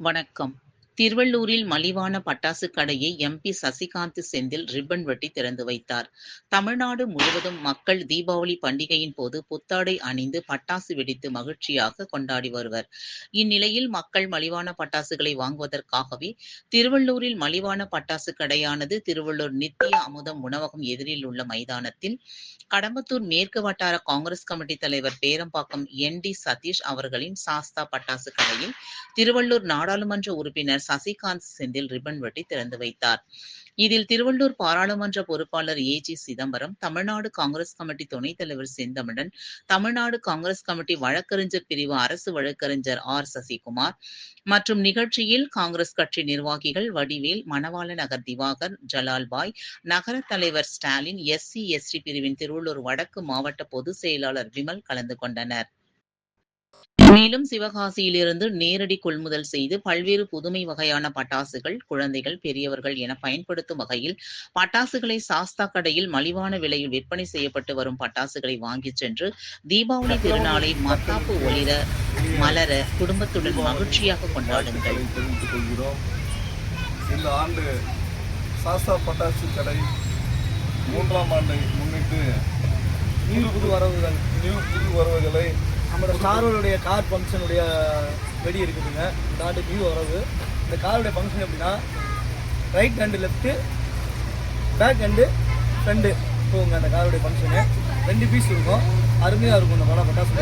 வணக்கம். திருவள்ளூரில் மலிவான பட்டாசு கடையை எம்பி சசிகாந்த் செந்தில் ரிப்பன் வெட்டி திறந்து வைத்தார். தமிழ்நாடு முழுவதும் மக்கள் தீபாவளி பண்டிகையின் போது புத்தாடை அணிந்து பட்டாசு வெடித்து மகிழ்ச்சியாக கொண்டாடி வருவர். இந்நிலையில் மக்கள் மலிவான பட்டாசுகளை வாங்குவதற்காகவே திருவள்ளூரில் மலிவான பட்டாசு கடையானது திருவள்ளூர் நித்திய அமுதம் உணவகம் எதிரில் உள்ள மைதானத்தில் கடம்பத்தூர் மேற்கு வட்டார காங்கிரஸ் கமிட்டி தலைவர் பேரம்பாக்கம் என். டி. சதீஷ் அவர்களின் சாஸ்தா பட்டாசு கடையில் திருவள்ளூர் நாடாளுமன்ற உறுப்பினர் சசிகாந்த் செந்தில் ரிப்பன் வெட்டி திறந்து வைத்தார். இதில் திருவள்ளூர் பாராளுமன்ற பொறுப்பாளர் A G Chidambaram Tamil Nadu Congress committee துணைத் தலைவர் செந்தமிழன் தமிழ்நாடு காங்கிரஸ் கமிட்டி வழக்கறிஞர் பிரிவு அரசு வழக்கறிஞர் ஆர் சசிகுமார் மற்றும் நிகழ்ச்சியில் காங்கிரஸ் கட்சி நிர்வாகிகள் வடிவேல் மணவாள நகர் திவாகர் ஜலால்பாய் நகர தலைவர் ஸ்டாலின் எஸ்சி எஸ்டி பிரிவின் திருவள்ளூர் வடக்கு மாவட்ட பொதுச் செயலாளர் விமல் கலந்து கொண்டனர். மேலும் சிவகாசியிலிருந்து நேரடி கொள்முதல் செய்து பல்வேறு புதுமை வகையான பட்டாசுகள் குழந்தைகள் பெரியவர்கள் என பயன்படுத்தும் வகையில் பட்டாசுகளை சாஸ்தா கடையில் மலிவான விலையில் விற்பனை செய்யப்பட்டு வரும் பட்டாசுகளை வாங்கிச் சென்று தீபாவளி திருநாளை மத்தாப்பு ஒளிர மலர குடும்பத்துடன் மகிழ்ச்சியாக கொண்டாடுங்கள். இந்த ஆண்டு சாஸ்தா பட்டாசு கடை மூன்றாம் ஆண்டை முன்னிட்டு நியூ புது வரவுகள் நியூ புது வரவுகளை நம்மளோட காரோடைய கார் ஃபங்க்ஷனுடைய வெடி இருக்குதுங்க. இந்த வியூ வரவு. இந்த காரோடைய ஃபங்க்ஷன் எப்படின்னா right hand left back hand front போகுங்க அந்த காரோடைய ஃபங்க்ஷனு ரெண்டு பீஸ் இருக்கும். அருமையாக இருக்கும். இந்த படம் பட்டாசு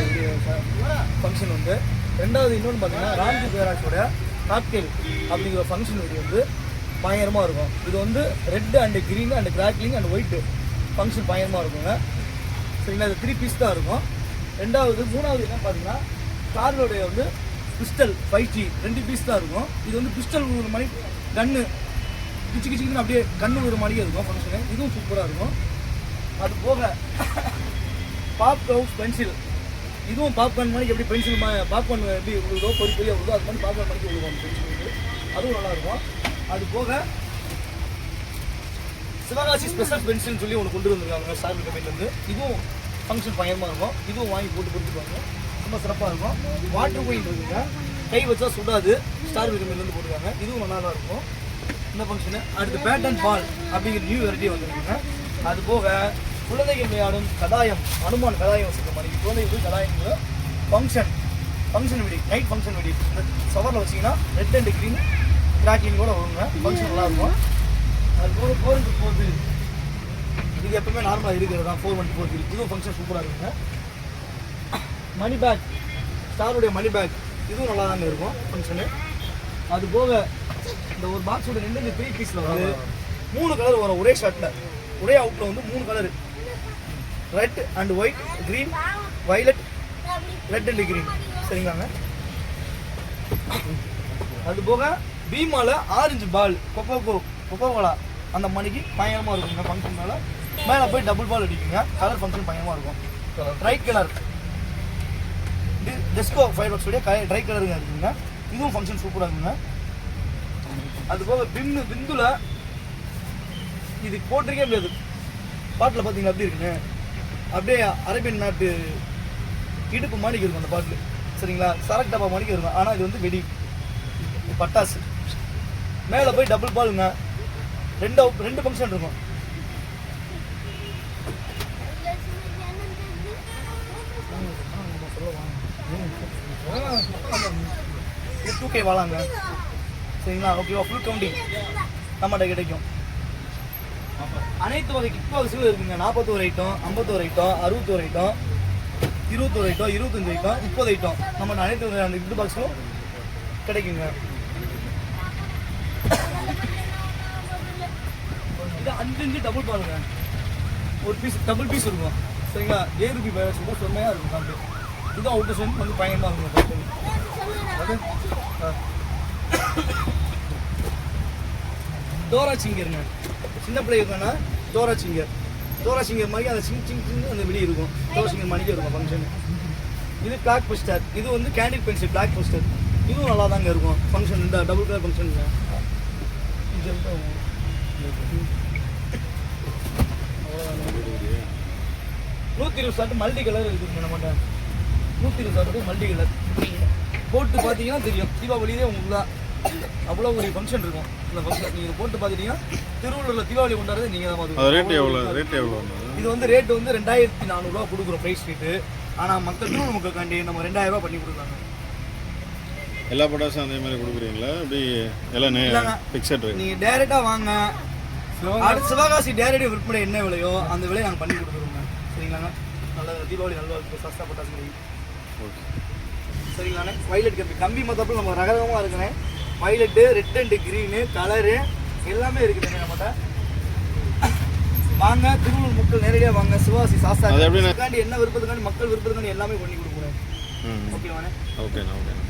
ஃபங்க்ஷன் வந்து ரெண்டாவது இன்னொன்று பார்த்தீங்கன்னா ராம்ஜி பேராஷோட காக்டெயில் அப்படிங்கிற ஃபங்க்ஷன் வெடி வந்து பயங்கரமாக இருக்கும். இது வந்து red and green and crackling and white function பயங்கரமாக இருக்குங்க. சரிங்களா? இது த்ரீ பீஸ் தான் இருக்கும். ரெண்டாவது மூணாவது என்ன பார்த்தீங்கன்னா காரோடைய வந்து பிஸ்டல் ஃபைவ் ஜி ரெண்டு பீஸ் தான் இருக்கும். இது வந்து பிஸ்டல் ஒரு மாதிரி கன்று கிச்சு கிச்சிக்குன்னு அப்படியே கன்று ஒரு மாதிரியே இருக்கும் ஃபங்க்ஷனு இதுவும் சூப்பராக இருக்கும். அது போக பாப் க்ளவுஸ் பென்சில் இதுவும் பாப்கார்ன் மாதிரி எப்படி பென்சில் பாப்கார்ன் எப்படி உழுதோ பொறி பொறியாக உழுதோ அது மாதிரி பாப்கார்ன் மாதிரி உழுவோம் பென்சில் வந்து. அதுவும் நல்லாயிருக்கும் அது போக சிவகாசி ஸ்பெஷல் பென்சில்னு சொல்லி ஒன்று கொண்டு வந்திருக்காங்க ஸ்டார் கம்பெனிலேருந்து இதுவும் ஃபங்க்ஷன் பயமாக இருக்கும். இதுவும் வாங்கி போட்டு கொடுத்துருவாங்க. ரொம்ப சிறப்பாக இருக்கும். வாட்டர் கோயில் இருக்குங்க. கை வச்சா சுடாது. ஸ்டார் விரும்பிலேருந்து போட்டுருக்காங்க இதுவும் நல்லா இருக்கும். இந்த ஃபங்க்ஷனு அடுத்து பேட்டன் பால் அப்படிங்கிற நியூ வெரைட்டி வந்துருக்குங்க. அது போக குழந்தைகள் விளையாடும் கதாயம் அனுமான் கதாயம் வச்சுருக்க மாதிரி குழந்தைகளுக்கு கதாயம் ஃபங்க்ஷன் ஃபங்க்ஷன் வெடி நைட் ஃபங்க்ஷன் வெடி. இந்த சவரில் வச்சிங்கன்னா ரெட் அண்ட் க்ரீன் கிராக்கிங் கூட வருங்க. ஃபங்க்ஷன் நல்லா இருக்கும். அது போக போருக்கு போகுது. இது எப்பவுமே நார்மலாக இருக்கிறது தான். ஃபோர் ஒன் ஃபோர் இதுவும் ஃபங்க்ஷன் சூப்பராக இருக்குங்க. மணி பேக் ஸ்டாருடைய மணி பேக் இதுவும் நல்லா தாங்க இருக்கும் ஃபங்க்ஷனு அது போக இந்த ஒரு பாக்ஸோட ரெண்டு இந்த த்ரீ பீஸில் வந்து மூணு கலர் வரும். ஒரே ஷர்ட்டில் ஒரே அவுட்டில் வந்து மூணு colour red and white green violet red and green சரிங்களாங்க? அது போக பீமால orange ball coco co coco cola அந்த மணிக்கு பயங்கரமாக இருக்குங்க ஃபங்க்ஷன் மேலே போய் டபுள் பால் அடிக்குங்க கலர் ஃபங்க்ஷன் பயங்கரமாக இருக்கும். ட்ரை கலர் டெஸ்கோ ஃபைவ் பாக்ஸோடைய ட்ரை கலருங்க இருக்குங்க. இதுவும் ஃபங்க்ஷன் சூப்பராக இருக்குங்க. அது போக பின்னு பிந்துல இது போட்டிருக்கே முடியாது. பாட்டில் பார்த்தீங்களா எப்படி இருக்குங்க அப்படியே அரேபியன் நாட்டு இடுப்பு மாணிக்கு இருக்கும் அந்த பாட்டில். சரிங்களா? சரக்கு டப்பா மாணிக்கு இருக்கும். ஆனால் இது வந்து வெடி. பட்டாசு. மேலே போய் டபுள் பாலுங்க ரெண்டு ரெண்டு ஃபங்க்ஷன் இருக்கும். டூ கே வாழாங்க சரிங்களா? ஓகேவா ஃபுல் கவுண்டிங் நம்மகிட்ட கிடைக்கும். அனைத்து வகை கிக் பாக்ஸும் இருக்குங்க. நாற்பத்தோரு ஐட்டம் ஐம்பத்தோரு ஐட்டம் அறுபத்தோரு ஐட்டம் இருபத்தோரு ஐட்டம் இருபத்தஞ்சு ஐட்டம் முப்பது ஐட்டம் நம்ம அனைத்து வகையான கிட் பாக்ஸும் கிடைக்குங்க. இது அஞ்சு அஞ்சு டபுள் பாருங்க ஒரு பீஸ் டபுள் பீஸ் இருக்கும். சரிங்களா? ஏ ருபி பேர் ரொம்ப செம்மையாக இருக்கும் காம்பு. இது அவுட்டர் சென்ட் வந்து பயங்கரமாக இருக்கும் அது டோரா சிங்கருங்க சின்ன பிள்ளைங்கன்னா டோரா சிங்கர். டோரா சிங்கர் மாதிரி அந்த சிங் சிங் சிங் அந்த வெளியே இருக்கும். டோரா சிங்கர் மணிக்கு இருக்கும் ஃபங்க்ஷன் இது பிளாக் பஸ்டர் இது வந்து கேண்டில் பென்சில் பிளாக் பஸ்டர் இதுவும் நல்லா தாங்க இருக்கும் ஃபங்க்ஷன் இந்த டபுள் கலர் ஃபங்க்ஷன் நூற்றி இருபது ஷர்ட் மல்டி கலர் இருக்குங்க நம்மகிட்ட. நூற்றி இருபது ஷர்ட் மல்டி கலர் போட்டு பார்த்தீங்கன்னா தெரியும். தீபாவளியே உங்களுக்கு தான் அவ்வளோ ஒரு ஃபங்க்ஷன் இருக்கும். இந்த ஃபங்க்ஷன் நீங்கள் போட்டு பார்த்துட்டீங்கன்னா திருவள்ளூரில் தீபாவளி கொண்டாடுறது நீங்கள் தான். ரேட் எவ்வளோ ரேட் எவ்வளோ இது வந்து ரேட் வந்து ரெண்டாயிரத்தி நானூறுரூவா கொடுக்குறோம் ப்ரைஸ் ரேட்டு ஆனால் மக்கள் திருவள்ளூர் மக்களுக்காண்டி நம்ம ரெண்டாயிரம் ரூபாய் பண்ணி கொடுக்குறாங்க எல்லா பட்டாசும் அதே மாதிரி கொடுக்குறீங்களா? இப்படி எல்லாம். ஃபிக்ஸட் ரேட் நீங்கள் டேரெக்டாக வாங்க. அடுத்த சிவகாசி டேரக்ட் விற்பனை என்ன விலையோ அந்த விலையை நாங்கள் பண்ணி கொடுக்குறோங்க சரிங்களாங்க? நல்ல தீபாவளி நல்லா இருக்கும் சஸ்தா பட்டாசு ஓகே சரிங்களாண்ணே? வைலட் கம்பி கம்பி மொத்தப்பில் நம்ம ரகரகமாக இருக்குண்ணே. Violet red and green colour எல்லாமே இருக்குதுங்க நம்மகிட்ட. வாங்க திருவள்ளூர் மக்கள் நேரடியாக வாங்க. சிவாசி சாஸ்தா அது எப்படிண்ணே? என்ன விருப்பத்துக்காண்டி மக்கள் விருப்பத்துக்காண்டி எல்லாமே பண்ணி கொடுக்குறேன் ஓகேவாண்ணே? ஓகேண்ணா ஓகேண்ணா.